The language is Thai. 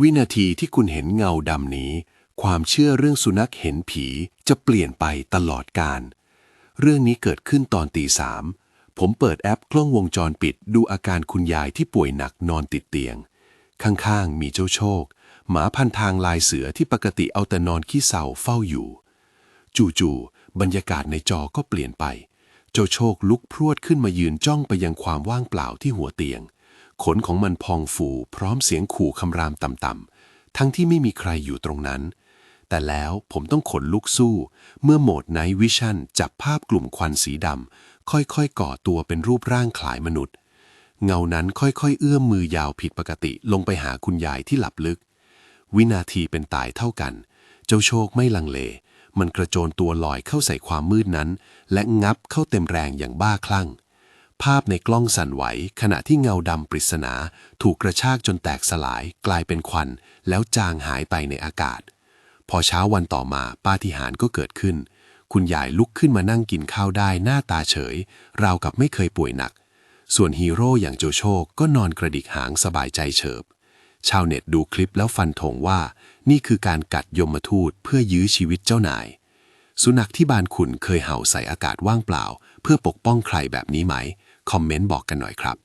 วินาทีที่คุณเห็นเงาดำนี้ ความเชื่อเรื่องสุนัขเห็นผีจะเปลี่ยนไปตลอดกาลเรื่องนี้เกิดขึ้นตอนตีสามผมเปิดแอปกล้องวงจรปิดดูอาการคุณยายที่ป่วยหนักนอนติดเตียง ข้างๆ มีเจ้าโชค หมาพันทางลายเสือที่ปกติเอาแต่นอนขี้เศร้าเฝ้าอยู่ จู่ๆบรรยากาศในจอก็เปลี่ยนไป เจ้าโชคลุกพรวดขึ้นมายืนจ้องไปยังความว่างเปล่าที่หัวเตียง ขนของมันพองฟูพร้อมเสียงขู่คำรามต่ำๆ ทั้งที่ไม่มีใครอยู่ตรงนั้น แต่แล้วผมต้องขนลุกสู้ เมื่อโหมดไนท์วิชั่นจับภาพกลุ่มควันสีดำ ค่อยๆ ก่อตัวเป็นรูปร่างคล้ายมนุษย์ เงานั้นค่อยๆ เอื้อมมือยาวผิดปกติลงไปหาคุณยายที่หลับลึก วินาทีเป็นตายเท่ากัน เจ้าโชคไม่ลังเล มันกระโจนตัวลอยเข้าใส่ความมืดนั้น และงับเข้าเต็มแรงอย่างบ้าคลั่ง ภาพในกล้องสั่นไหว ขณะที่เงาดำปริศนา ถูกกระชากจนแตกสลาย กลายเป็นควัน แล้วจางหายไปในอากาศ พอเช้าวันต่อมาปาฏิหาริย์ก็เกิดขึ้น คุณยายลุกขึ้นมานั่งกินข้าวได้หน้าตาเฉย ราวกับไม่เคยป่วยหนัก ส่วนฮีโร่อย่างโจโชคก็นอนกระดิกหางสบายใจเฉิบ ชาวเน็ตดูคลิปแล้วฟันธงว่า นี่คือการกัดยมทูตเพื่อยื้อชีวิตเจ้านาย สุนัขที่บานคุณเคยเห่าใส่อากาศว่างเปล่า เพื่อปกป้องใครแบบนี้ไหม คอมเมนต์บอกกันหน่อยครับ